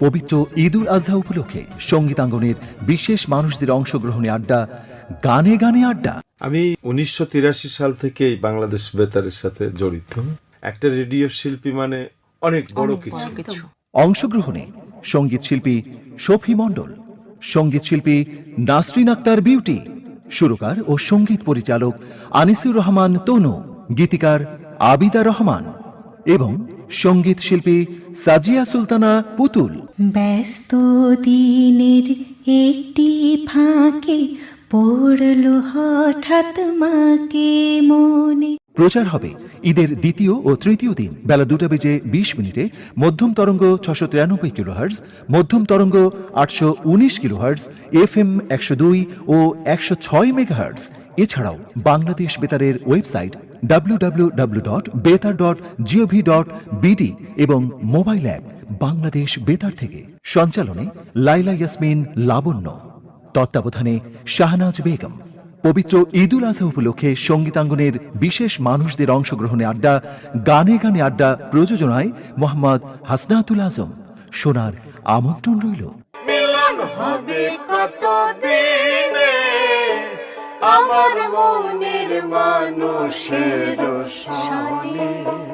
পবিত্র ঈদুল আজহা উপলক্ষে সঙ্গীতাঙ্গনের বিশেষ মানুষদের অংশগ্রহণে আড্ডা গানে গানে আড্ডা। আমি উনিশশো তিরাশি সাল থেকেই বাংলাদেশ বেতারের সাথে জড়িত। একটা রেডিও শিল্পী মানে অনেক বড় কিছু। অংশগ্রহণে সংগীত শিল্পী শফি মণ্ডল সংগীত শিল্পী নাসরিন আক্তার বিউটি সুরকার ও সংগীত পরিচালক আনিসুর রহমান তনু গীতিকার আবিদা রহমান এবং সংগীত শিল্পী সাজিয়া সুলতানা পুতুল। ব্যস্ত দিনের একটি ফাঁকে পড়ল হঠাৎ মাকে মনে। প্রচার হবে ঈদের দ্বিতীয় ও তৃতীয় দিন বেলা দুটা বেজে বিশ মিনিটে মধ্যম তরঙ্গ ছশো তিরানব্বই কিলো হার্জ মধ্যম তরঙ্গ আটশো উনিশ কিলো হার্জ এফ এম একশো দুই ও একশো ছয় মেগা হার্জ এছাড়াও বাংলাদেশ বেতারের ওয়েবসাইট বিডি এবং মোবাইল অ্যাপ বাংলাদেশ বেতার থেকে। সঞ্চালনে লাইলা ইয়াসমিন লাবণ্য। তত্ত্বাবধানে শাহনাজ বেগম। পবিত্র ঈদুল আজহা উপলক্ষে সঙ্গীতাঙ্গনের বিশেষ মানুষদের অংশগ্রহণে আড্ডা, গানে গানে আড্ডা প্রযোজনায় মোহাম্মদ হাসনাতুল আজম। সোনার আমন্ত্রণ রইল। মিলন হবে মনের মানুষের সনে